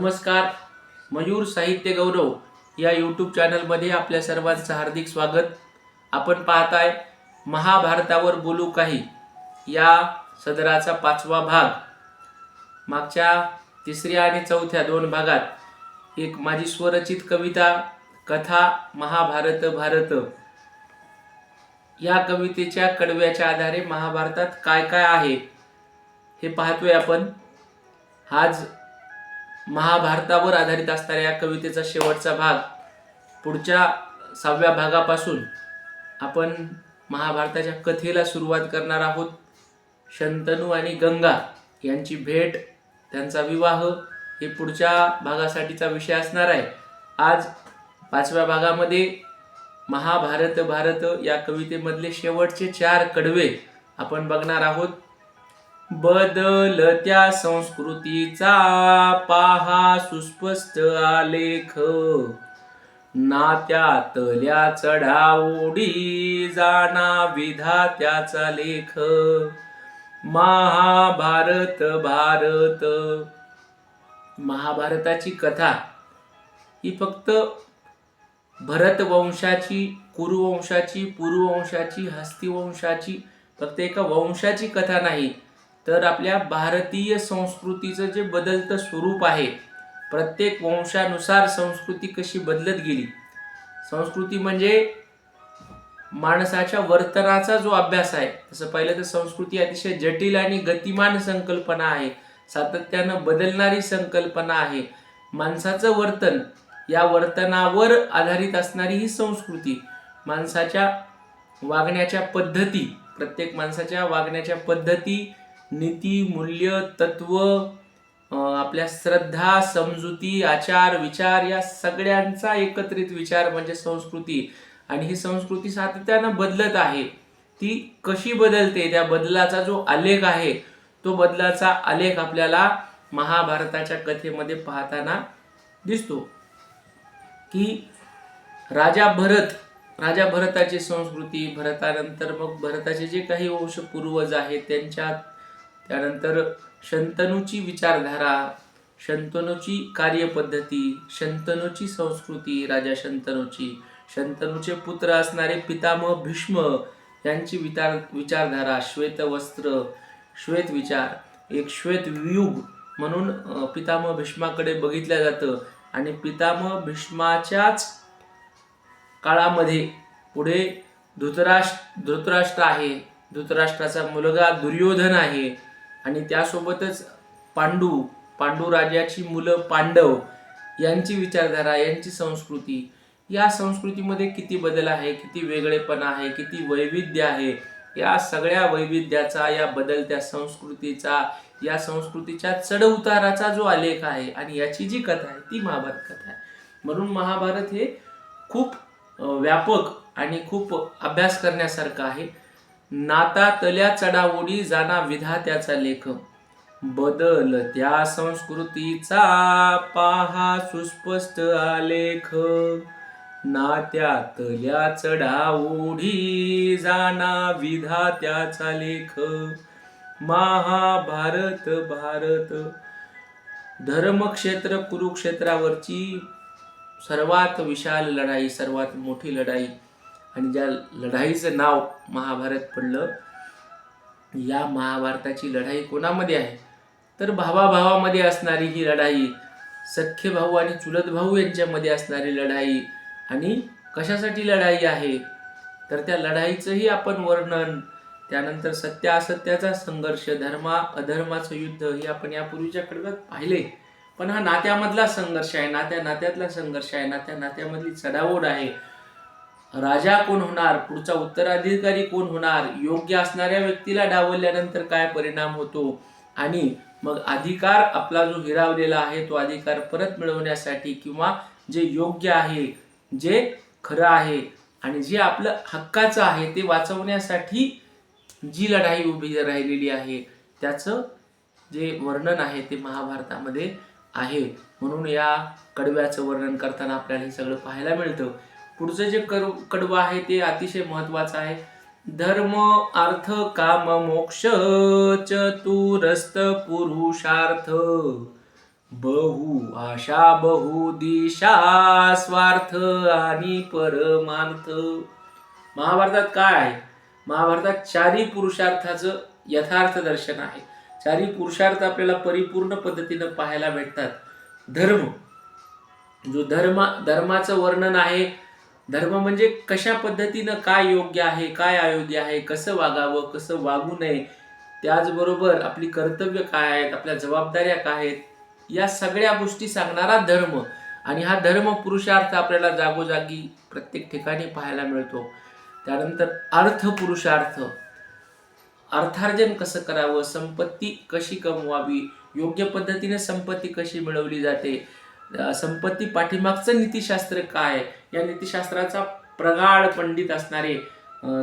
नमस्कार. मयूर साहित्य गौरव या यूट्यूब चॅनलमध्ये आपल्या सर्वांचं हार्दिक स्वागत. आपण पाहताय महाभारतावर बोलू काही. या सदराचा पाचवा भाग. मागच्या तिसऱ्या आणि चौथ्या दोन भागात एक माझी स्वरचित कविता कथा महाभारत भारत. या कवितेच्या कडव्याच्या आधारे महाभारतात काय काय आहे हे पाहतोय आपण. आज महाभारतावर आधारित असणाऱ्या या कवितेचा शेवटचा भाग पुढच्या सहाव्या भागापासून आपण महाभारताच्या कथेला सुरुवात करणार आहोत. शंतनू आणि गंगा यांची भेट त्यांचा विवाह हे पुढच्या भागासाठीचा विषय असणार आहे. आज पाचव्या भागामध्ये महाभारत भारत या कवितेमधले शेवटचे चार कडवे आपण बघणार आहोत. बदलत्या संस्कृतीचा. पाहा सुस्पष्ट आलेख. नात्यातल्या चढाओढी जाणा विधात्याचा लेख. महाभारत भारत. महाभारताची कथा ही फक्त भरतवंशाची कुरुवंशाची पुरुवंशाची हस्तिवंशाची फक्त एका वंशाची कथा नाही. तर आपल्या भारतीय संस्कृतीचं जे बदलतं स्वरूप आहे प्रत्येक वंशानुसार संस्कृती कशी बदलत गेली? संस्कृती म्हणजे माणसाच्या वर्तनाचा जो अभ्यास आहे तसं पाहिलं तर संस्कृती अतिशय जटिल आणि गतिमान संकल्पना आहे सातत्यानं बदलणारी संकल्पना आहे. माणसाचं वर्तन या वर्तनावर आधारित असणारी ही संस्कृती माणसाच्या वागण्याच्या पद्धती प्रत्येक माणसाच्या वागण्याच्या पद्धती नीती मूल्य तत्व आपल्या श्रद्धा समजुती आचार विचार या सगळ्यांचा एकत्रित विचार म्हणजे संस्कृती. आणि ही संस्कृती सातत्यानं बदलत आहे. ती कशी बदलते? त्या बदलाचा जो आलेख आहे तो बदलाचा आलेख आपल्याला महाभारताच्या कथेमध्ये पाहताना दिसतो. की राजा भरत राजा भरताची संस्कृती भरतानंतर मग भरताचे जे काही वंश पूर्वज आहेत त्यांच्यात त्यानंतर शंतनूची विचारधारा शंतनूची कार्यपद्धती शंतनूची संस्कृती राजा शंतनूची. शंतनूचे पुत्र असणारे पितामह भीष्म यांची विचार विचारधारा श्वेत वस्त्र श्वेत विचार एक श्वेत युग म्हणून पितामह भीष्माकडे बघितलं जातं. आणि पितामह भीष्माच्याच काळामध्ये पुढे धृतराष्ट्र धृतराष्ट्र आहे. धृतराष्ट्राचा मुलगा दुर्योधन आहे. आणि त्यासोबतच पांडू पांडू राजाची मुलं पांडव यांची विचारधारा यांची संस्कृती या संस्कृतीमध्ये किती बदल आहे किती वेगळेपणा आहे किती वैविध्य आहे या सगळ्या वैविध्याचा या बदलत्या संस्कृतीचा या संस्कृतीच्या चढउताराचा जो आलेख आहे आणि याची जी कथा आहे ती महाभारत कथा आहे. म्हणून महाभारत हे खूप व्यापक आणि खूप अभ्यास करण्यासारखं आहे. नाता तल्या चढाओढी जाणा विधात्याचा लेख. बदल त्या संस्कृतीचा पाहा सुस्पष्ट आलेख. नात्यातल्या चढाओढी जाणा विधात्याचा लेख. महाभारत भारत. धर्मक्षेत्र कुरुक्षेत्रावरची सर्वात विशाल लढाई सर्वात मोठी लढाई आणि ज्या लढाईचं नाव महाभारत पडलं या महाभारताची लढाई कोणामध्ये आहे? तर भावाभावामध्ये असणारी ही लढाई सख्खे भाऊ आणि चुलत भाऊ यांच्यामध्ये असणारी लढाई आणि कशासाठी लढाई आहे? तर त्या लढाईचंही आपण वर्णन त्यानंतर सत्य असत्याचा संघर्ष धर्मा अधर्माचं युद्ध हे आपण यापूर्वीच्या कडव्यात पाहिले. पण हा नात्यामधला संघर्ष आहे नात्या नात्यातला संघर्ष आहे नात्या नात्यामधली चढाओढ आहे. राजा कोण होणार? पुढचा उत्तराधिकारी कोण होणार? योग्य असणाऱ्या व्यक्तीला डावलल्यानंतर काय परिणाम होतो? आणि मग अधिकार आपला जो हिरावलेला आहे तो अधिकार परत मिळवण्यासाठी किंवा जे योग्य आहे जे खरं आहे आणि जे आपलं हक्काचं आहे ते वाचवण्यासाठी जी लढाई उभी राहिलेली आहे त्याचं जे वर्णन आहे ते महाभारतामध्ये आहे. म्हणून या कडव्याचं वर्णन करताना आपल्याला हे सगळं पाहायला मिळतं. पुढचं जे कर कडवं आहे ते अतिशय महत्वाचं आहे. धर्म अर्थ काम मोक्ष चतुरस्त पुरुषार्थ. बहु आशा बहु दिशा स्वार्थ आणि परमार्थ. महाभारतात काय आहे? महाभारतात चारी पुरुषार्थाचं यथार्थ दर्शन आहे. चारी पुरुषार्थ आपल्याला परिपूर्ण पद्धतीनं पाहायला भेटतात. धर्म. जो धर्म धर्माचं वर्णन आहे धर्म म्हणजे कशा पद्धतीनं काय योग्य आहे काय अयोग्य आहे कसं वागावं कसं वागू नये त्याचबरोबर आपली कर्तव्य काय आहेत आपल्या जबाबदाऱ्या काय आहेत या सगळ्या गोष्टी सांगणारा धर्म. आणि हा धर्म पुरुषार्थ आपल्याला जागोजागी प्रत्येक ठिकाणी पाहायला मिळतो. त्यानंतर अर्थ पुरुषार्थ. अर्थार्जन कसं करावं संपत्ती कशी कमवावी योग्य पद्धतीने संपत्ती कशी मिळवली जाते संपत्ती पाठीमागचं नीतिशास्त्र काय? या नीतिशास्त्राचा प्रगाढ पंडित असणारे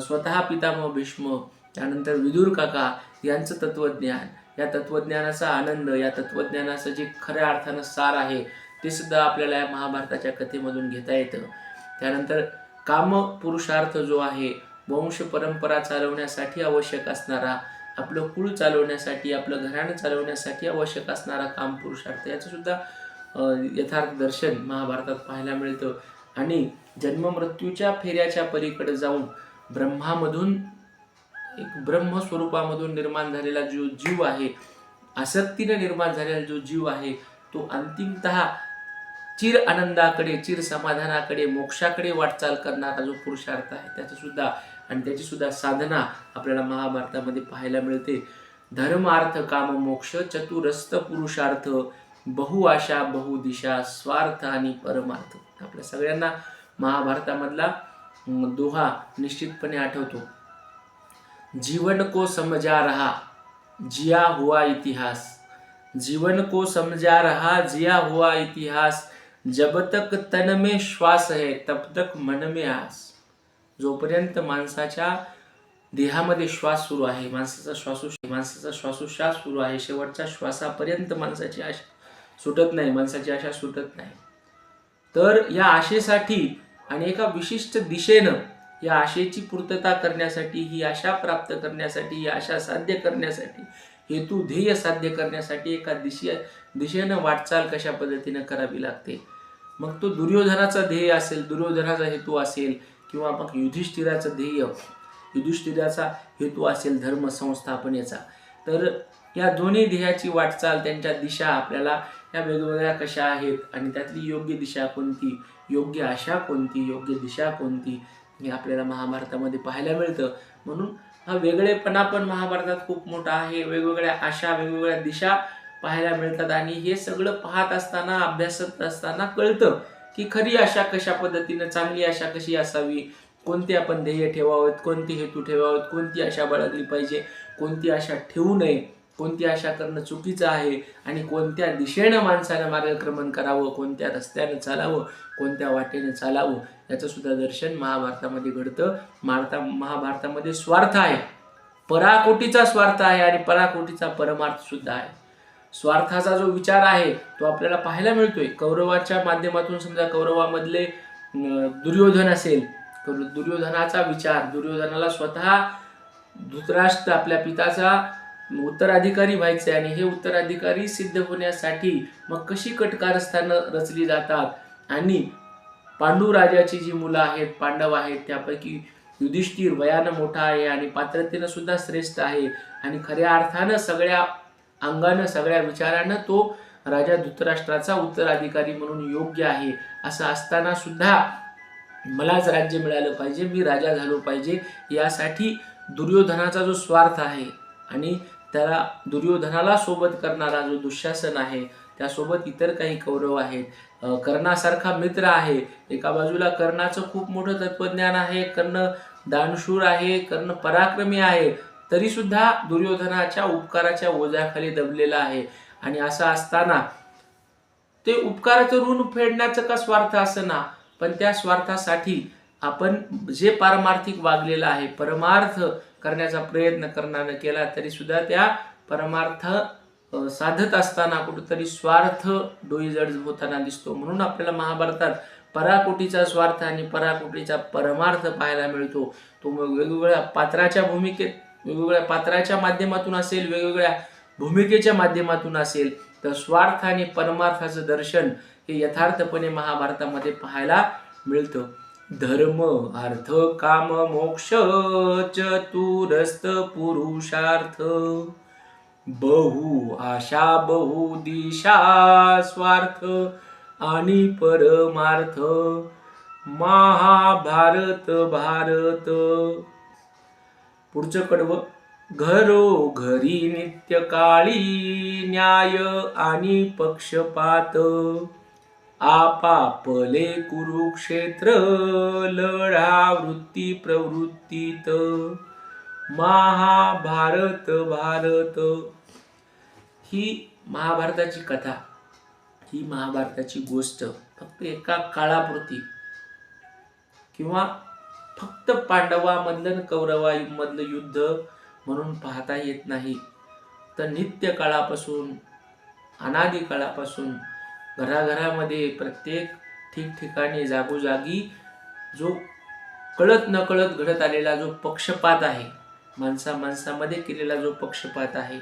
स्वतः पितामह भीष्म त्यानंतर विदुर काका यांचं तत्वज्ञान. या तत्वज्ञानाचा आनंद या तत्वज्ञानाचं जे खऱ्या अर्थानं सार आहे ते सुद्धा आपल्याला या महाभारताच्या कथेमधून घेता येतं. त्यानंतर काम पुरुषार्थ जो आहे वंश परंपरा चालवण्यासाठी आवश्यक असणारा आपलं कुळ चालवण्यासाठी आपलं घराणं चालवण्यासाठी आवश्यक असणारा काम पुरुषार्थ याचं सुद्धा यथार्थ दर्शन महाभारतात पाहायला मिळतं. आणि जन्ममृत्यूच्या फेऱ्याच्या पलीकडे जाऊन ब्रह्मामधून एक ब्रह्म स्वरूपामधून निर्माण झालेला जो जीव आहे आसक्तीने निर्माण झालेला जो जीव आहे तो अंतिमत चिर आनंदाकडे चिर समाधानाकडे मोक्षाकडे वाटचाल करणारा जो पुरुषार्थ आहे त्याचं सुद्धा आणि त्याची सुद्धा साधना आपल्याला महाभारतामध्ये पाहायला मिळते. धर्मार्थ काम मोक्ष चतुरस्त पुरुषार्थ बहुआशा बहुदिशा स्वार्थ आणि परमार्थ. आपल्या सगळ्यांना महाभारतामधला दोहा निश्चितपणे आठवतो. जीवन को समजा रहा जिया हुआ इतिहास. जीवन को समझा रहा जिया हुआ इतिहास. जब तक तन में श्वास है तब तक मन में आस. जोपर्यंत माणसाच्या देहामध्ये श्वास सुरू आहे माणसाचा श्वासोश्वास माणसाचा श्वासोश्वास सुरू आहे शेवटच्या श्वासापर्यंत माणसाची आशा सुटत नाही माणसाची आशा सुटत नाही. तर या आशेसाठी आणि एका विशिष्ट दिशेनं या आशेची पूर्तता करण्यासाठी ही आशा प्राप्त करण्यासाठी ही आशा साध्य करण्यासाठी हेतू ध्येय साध्य करण्यासाठी एका दिशे दिशेनं वाटचाल कशा पद्धतीनं करावी लागते? मग तो दुर्योधनाचा ध्येय असेल दुर्योधनाचा हेतू असेल किंवा मग युधिष्ठिराचं ध्येय युधिष्ठिराचा हेतू असेल धर्म संस्थापनेचा तर या दोन्ही ध्येयाची वाटचाल त्यांच्या दिशा आपल्याला ह्या वेगवेगळ्या कशा आहेत आणि त्यातली योग्य दिशा कोणती योग्य आशा कोणती योग्य दिशा कोणती हे आपल्याला महाभारतामध्ये पाहायला मिळतं. म्हणून हा वेगळेपणा पण महाभारतात खूप मोठा आहे. वेगवेगळ्या आशा वेगवेगळ्या दिशा पाहायला मिळतात आणि हे सगळं पाहत असताना अभ्यासत असताना कळतं की खरी आशा कशा पद्धतीनं चांगली आशा कशी असावी? कोणते आपण ध्येय ठेवावेत? कोणते हेतू ठेवावेत? कोणती आशा बाळगली पाहिजे? कोणती आशा ठेवू नये? कोणती आशा करणं चुकीचं आहे आणि कोणत्या दिशेनं माणसानं मार्गक्रमण करावं कोणत्या रस्त्यानं चालावं कोणत्या वाटेनं चालावं याचं सुद्धा दर्शन महाभारतामध्ये घडतं. भारता महाभारतामध्ये स्वार्थ आहे. पराकोटीचा स्वार्थ आहे आणि पराकोटीचा परमार्थ सुद्धा आहे. स्वार्थाचा जो विचार आहे तो आपल्याला पाहायला मिळतोय. कौरवाच्या माध्यमातून समजा कौरवामधले दुर्योधन असेल तर दुर्योधनाचा विचार दुर्योधनाला स्वतः धृतराष्ट्र आपल्या पिताचा उत्तराधिकारी व्हायचे आणि हे उत्तराधिकारी सिद्ध होण्यासाठी मग कशी कटकारस्थानं रचली जातात. आणि पांडू राजाची जी मुलं आहेत पांडव आहेत त्यापैकी युधिष्ठिर वयानं मोठा आहे आणि पात्रतेनं सुद्धा श्रेष्ठ आहे. आणि खऱ्या अर्थानं सगळ्या अंगानं सगळ्या विचारानं तो राजा धृतराष्ट्राचा उत्तराधिकारी म्हणून योग्य आहे. असं असताना सुद्धा मलाच राज्य मिळालं पाहिजे मी राजा झालो पाहिजे यासाठी दुर्योधनाचा जो स्वार्थ आहे आणि त्याला दुर्योधनाला सोबत करणारा जो दुःशासन आहे त्यासोबत इतर काही कौरव आहेत. कर्णासारखा मित्र आहे. एका बाजूला कर्णाचं खूप मोठं तत्वज्ञान आहे कर्ण दानशूर आहे कर्ण पराक्रमी आहे. तरी सुद्धा दुर्योधनाच्या उपकाराच्या ओझ्याखाली दबलेला आहे. आणि असं असताना ते उपकाराचं ऋण फेडण्याचं का स्वार्थ असं ना पण त्या स्वार्थासाठी आपण जे पारमार्थिक वागलेलं आहे परमार्थ करण्याचा प्रयत्न करणारं केला तरी सुद्धा त्या परमार्थ साधत असताना कुठंतरी स्वार्थ डोईजड होताना दिसतो. म्हणून आपल्याला महाभारतात पराकोटीचा स्वार्थ आणि पराकोटीचा परमार्थ पाहायला मिळतो. तो वेगवेगळ्या पात्राच्या भूमिकेत वेगवेगळ्या पात्राच्या माध्यमातून असेल वेगवेगळ्या भूमिकेच्या माध्यमातून असेल तर स्वार्थ आणि परमार्थाचं दर्शन हे यथार्थपणे महाभारतामध्ये पाहायला मिळतं. धर्म अर्थ काम मोक्ष चतुरस्त पुरुषार्थ. बहु आशा बहु दिशा स्वार्थ आणि परमार्थ. महाभारत भारत. पुढचं कडवं. घरो घरी नित्य काळी न्याय आणि पक्षपात. आपापले कुरुक्षेत्र लढा वृत्ती प्रवृत्तीत. महाभारत भारत. ही महाभारताची कथा ही महाभारताची गोष्ट फक्त एका काळापुरती किंवा फक्त पांडवामधलं आणि कौरवामधलं युद्ध म्हणून पाहता येत नाही. तर नित्य काळापासून अनादी काळापासून घराघरामध्ये प्रत्येक ठिकठिकाणी जागोजागी जो कळत नकळत घडत आलेला जो पक्षपात आहे माणसा माणसामध्ये केलेला जो पक्षपात आहे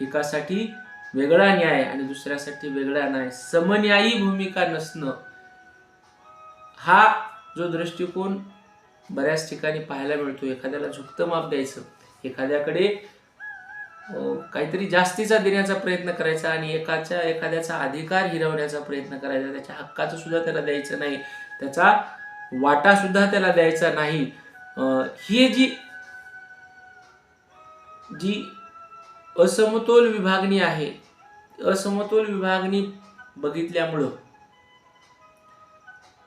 एकासाठी वेगळा न्याय आणि दुसऱ्यासाठी वेगळा न्याय समन्यायी भूमिका नसणं हा जो दृष्टिकोन बऱ्याच ठिकाणी पाहायला मिळतो. एखाद्याला झुकतं माप द्यायचं एखाद्याकडे हो, काहीतरी जास्तीचा देण्याचा प्रयत्न करायचा आणि एकाच्या एखाद्याचा अधिकार हिरवण्याचा प्रयत्न करायचा. त्याच्या हक्काचं सुद्धा त्याला द्यायचं नाही. त्याचा वाटा सुद्धा त्याला द्यायचा नाही. ही जी जी असमतोल विभागणी आहे असमतोल विभागणी बघितल्यामुळं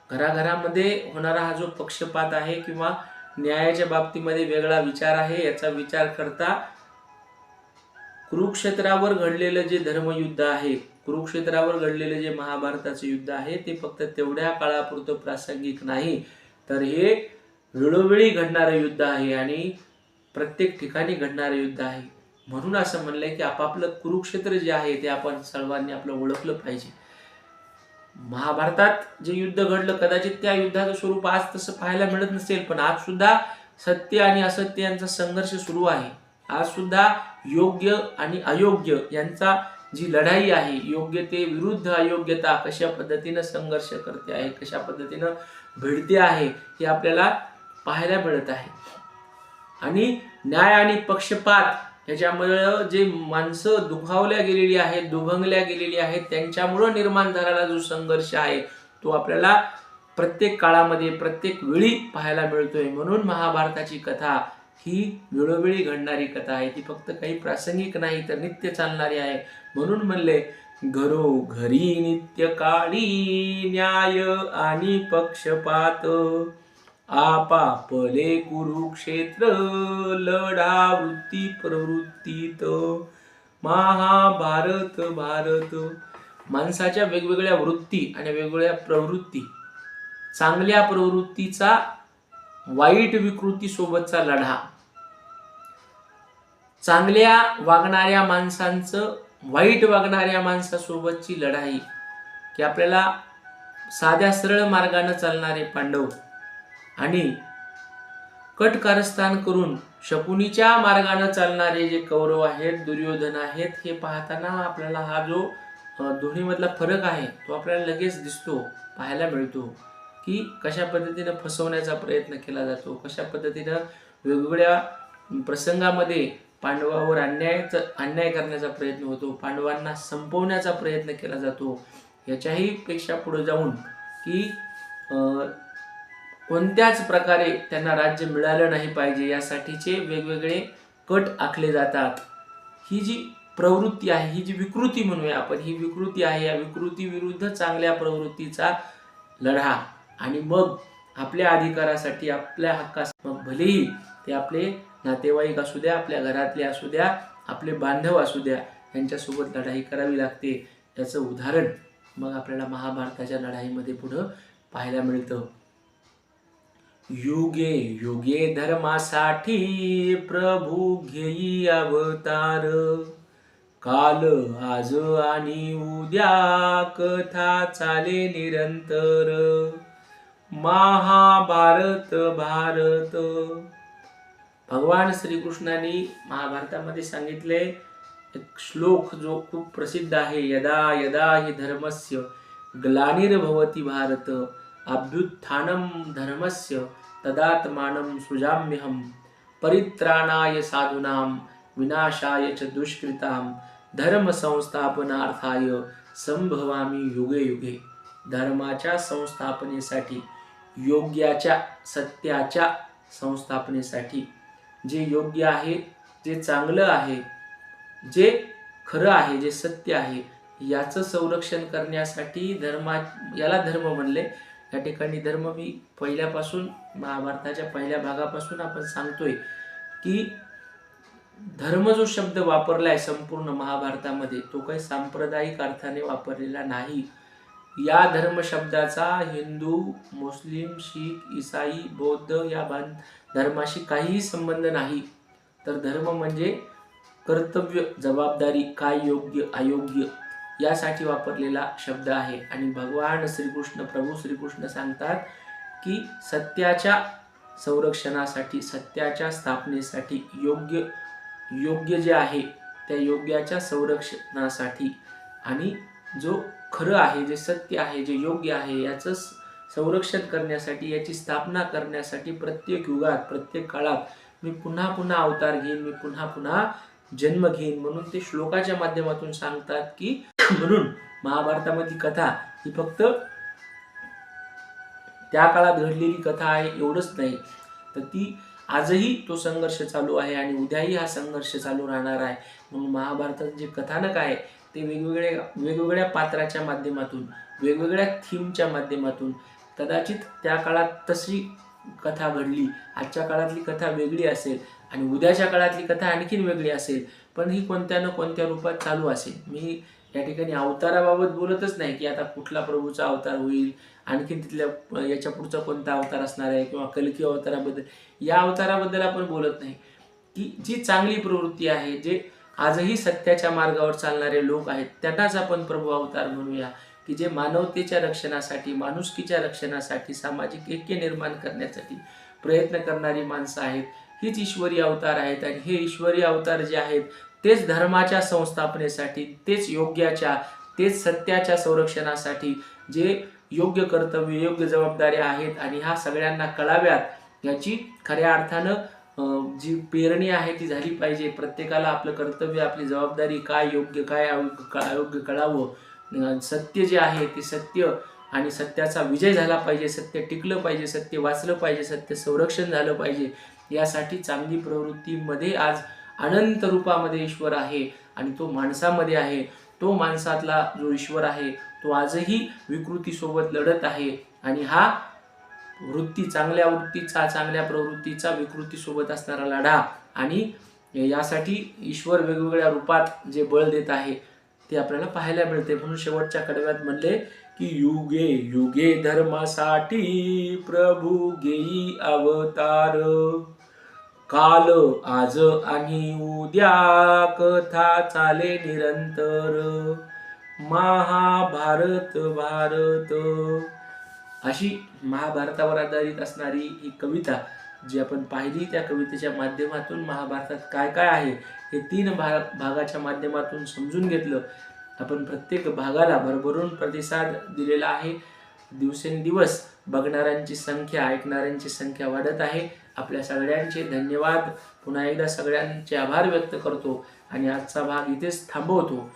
घराघरामध्ये होणारा हा जो पक्षपात आहे किंवा न्यायाच्या बाबतीमध्ये वेगळा विचार आहे याचा विचार करता कुरुक्षेत्रावर घडलेलं जे धर्मयुद्ध आहे कुरुक्षेत्रावर घडलेलं जे महाभारताचं युद्ध आहे ते फक्त तेवढ्या काळापुरतं प्रासंगिक नाही. तर हे वेळोवेळी घडणारं युद्ध आहे आणि प्रत्येक ठिकाणी घडणारं युद्ध आहे. म्हणून असं म्हणलंय की आपापलं कुरुक्षेत्र जे आहे ते आपण सर्वांनी आपलं ओळखलं पाहिजे. महाभारतात जे युद्ध घडलं कदाचित त्या युद्धाचं स्वरूप आज तसं पाहायला मिळत नसेल पण आज सुद्धा सत्य आणि असत्य यांचा संघर्ष सुरू आहे. आज सुद्धा योग्य आणि अयोग्य यांचा जी लढाई आहे योग्यते विरुद्ध अयोग्यता कशा पद्धतीनं संघर्ष करते आहे कशा पद्धतीनं भिडते आहे हे आपल्याला पाहायला मिळत आहे. आणि न्याय आणि पक्षपात ह्याच्यामुळं जे माणसं दुखावल्या गेलेली आहेत दुभंगल्या गेलेली आहेत त्यांच्यामुळं निर्माण झालेला जो संघर्ष आहे तो आपल्याला प्रत्येक काळामध्ये प्रत्येक वेळी पाहायला मिळतोय. म्हणून महाभारताची कथा ही वेळोवेळी घडणारी कथा आहे. ती फक्त काही प्रासंगिक नाही तर नित्य चालणारी आहे. म्हणून म्हणले घरो घरी नित्य काळी न्याय आणि पक्षपात. आपापले कुरुक्षेत्र लढा वृत्ती प्रवृत्तीत. महाभारत भारत. माणसाच्या वेगवेगळ्या वृत्ती आणि वेगवेगळ्या प्रवृत्ती. चांगल्या प्रवृत्तीचा वाईट विकृती सोबतचा लढा. चांगल्या वागणाऱ्या माणसांचं वाईट वागणाऱ्या माणसासोबतची लढाई की आपल्याला साध्या सरळ मार्गानं चालणारे पांडव आणि कट कारस्थान करून शकुनीच्या मार्गानं चालणारे जे कौरव आहेत दुर्योधन आहेत हे पाहताना आपल्याला हा जो दोन्हीमधला फरक आहे तो आपल्याला लगेच दिसतो पाहायला मिळतो की कशा पद्धतीनं फसवण्याचा प्रयत्न केला जातो कशा पद्धतीनं वेगवेगळ्या प्रसंगामध्ये पांडवावर अन्यायचा अन्याय करण्याचा प्रयत्न होतो पांडवांना संपवण्याचा प्रयत्न केला जातो. याच्याही पेक्षा पुढे जाऊन की कोणत्याच प्रकारे त्यांना राज्य मिळालं नाही पाहिजे यासाठीचे वेगवेगळे कट आखले जातात. ही जी प्रवृत्ती आहे ही जी विकृती म्हणूया आपण ही विकृती आहे या विकृतीविरुद्ध चांगल्या प्रवृत्तीचा लढा. आणि मग आपल्या अधिकारासाठी आपल्या हक्कास मग भलेही ते आपले नातेवाईक असू द्या आपल्या घरातले असू द्या आपले बांधव असू द्या यांच्यासोबत लढाई करावी लागते. याचं उदाहरण मग आपल्याला महाभारताच्या लढाईमध्ये पुढं पाहायला मिळतं. युगे युगे धर्मासाठी प्रभू घेई अवतार. काल आज आणि उद्या कथा चाले निरंतर. महाभारत भारत. भगवान श्रीकृष्णाने महाभारतामध्ये सांगितले एक श्लोक जो खूप प्रसिद्ध आहे यदा यदा हि धर्मस्य ग्लानिर्भवती भारत अभ्युत्थानम धर्मस्य तदात्मानं सुजाम्यहम परित्राणाय साधूनां विनाशाय च दुष्कृतां धर्म संस्थापनार्थाय संभवामी युगे युगे. धर्माच्या संस्थापनेसाठी योग्याच्या सत्याच्या संस्थापनेसाठी जे योग्य आहे जे चांगलं आहे जे खरं आहे जे सत्य आहे याचं संरक्षण करण्यासाठी धर्मा याला धर्म म्हणले. या ठिकाणी धर्म मी पहिल्यापासून महाभारताच्या पहिल्या भागापासून आपण सांगतोय की धर्म जो शब्द वापरला आहे संपूर्ण महाभारतामध्ये तो काही सांप्रदायिक अर्थाने वापरलेला नाही. या धर्म शब्दाचा हिंदू मुस्लिम शीख इसाई बौद्ध या बांध धर्माशी काहीही संबंध नाही तर धर्म म्हणजे कर्तव्य जबाबदारी काय योग्य अयोग्य यासाठी वापरलेला शब्द आहे. आणि भगवान श्रीकृष्ण प्रभू श्रीकृष्ण सांगतात की सत्याच्या संरक्षणासाठी सत्याच्या स्थापनेसाठी योग्य योग्य जे आहे त्या योग्याच्या संरक्षणासाठी आणि जो खरं आहे जे सत्य आहे जे योग्य आहे याचं संरक्षण करण्यासाठी याची स्थापना करण्यासाठी प्रत्येक युगात प्रत्येक काळात मी पुन्हा पुन्हा अवतार घेईन मी पुन्हा पुन्हा जन्म घेईन म्हणून ते श्लोकाच्या माध्यमातून सांगतात की म्हणून महाभारतामधली कथा ही फक्त त्या काळात घडलेली कथा आहे एवढंच नाही. तर ती आजही तो संघर्ष चालू आहे आणि उद्याही हा संघर्ष चालू राहणार आहे. म्हणून महाभारतात जे कथानक आहे ते वेगवेगळ्या वेगवेगळ्या पात्राच्या माध्यमातून वेगवेगळ्या थीमच्या माध्यमातून कदाचित त्या काळात तशी कथा घडली. आजच्या काळातली कथा वेगळी असेल आणि उद्याच्या काळातली कथा आणखीन वेगळी असेल पण ही कोणत्या ना कोणत्या रूपात चालू असेल. मी या ठिकाणी अवताराबाबत बोलतच नाही की आता कुठला प्रभूचा अवतार होईल आणखीन तिथल्या याच्या पुढचा कोणता अवतार असणार आहे किंवा कलकी अवताराबद्दल. या अवताराबद्दल आपण बोलत नाही. की जी चांगली प्रवृत्ती आहे जे आजही सत्याच्या मार्गावर चालणारे लोक आहेत त्यांनाच आपण प्रभू अवतार म्हणूया. की जे मानवतेच्या रक्षणासाठी माणुसकीच्या रक्षणासाठी सामाजिक ऐक्य निर्माण करण्यासाठी प्रयत्न करणारी माणसं आहेत. हीच ईश्वरी अवतार आहेत आणि हे ईश्वरी अवतार जे आहेत तेच धर्माच्या संस्थापनेसाठी तेच योग्याच्या तेच सत्याच्या संरक्षणासाठी जे योग्य कर्तव्य योग्य जबाबदाऱ्या आहेत आणि ह्या सगळ्यांना कळाव्यात याची खऱ्या अर्थानं जी पेरणी आहे ती झाली पाहिजे. प्रत्येकाला आपलं कर्तव्य आपली जबाबदारी काय योग्य काय अयोग्य कळावं सत्य जे आहे ते सत्य आणि सत्याचा विजय झाला पाहिजे सत्य टिकलं पाहिजे सत्य वाचलं पाहिजे सत्य संरक्षण झालं पाहिजे यासाठी चांगली प्रवृत्तीमध्ये आज अनंत रूपामध्ये ईश्वर आहे आणि तो माणसामध्ये आहे. तो माणसातला जो ईश्वर आहे तो आजही विकृतीसोबत लढत आहे आणि हा वृत्ती चांगल्या वृत्तीचा चांगल्या प्रवृत्तीचा विकृतीसोबत असणारा लढा. आणि यासाठी ईश्वर वेगवेगळ्या रूपात जे बळ देत आहे ते आपल्याला पाहायला मिळते. म्हणून शेवटच्या कडव्यात म्हणले की युगे युगे धर्मासाठी प्रभू घेई अवतार. काल आज आणि उद्या कथा चाले निरंतर. महाभारत भारत. अशी महाभारतावर आधारित असणारी ही कविता जी आपण पाहिली त्या कवितेच्या माध्यमातून महाभारतात काय काय आहे हे तीन भाग भागाच्या माध्यमातून समजून घेतलं. आपण प्रत्येक भागाला भरभरून प्रतिसाद दिलेला आहे. दिवसेंदिवस बघणाऱ्यांची संख्या ऐकणाऱ्यांची संख्या वाढत आहे. आपल्या सगळ्यांचे धन्यवाद. पुन्हा एकदा सगळ्यांचे आभार व्यक्त करतो आणि आजचा भाग इथेच थांबवतो.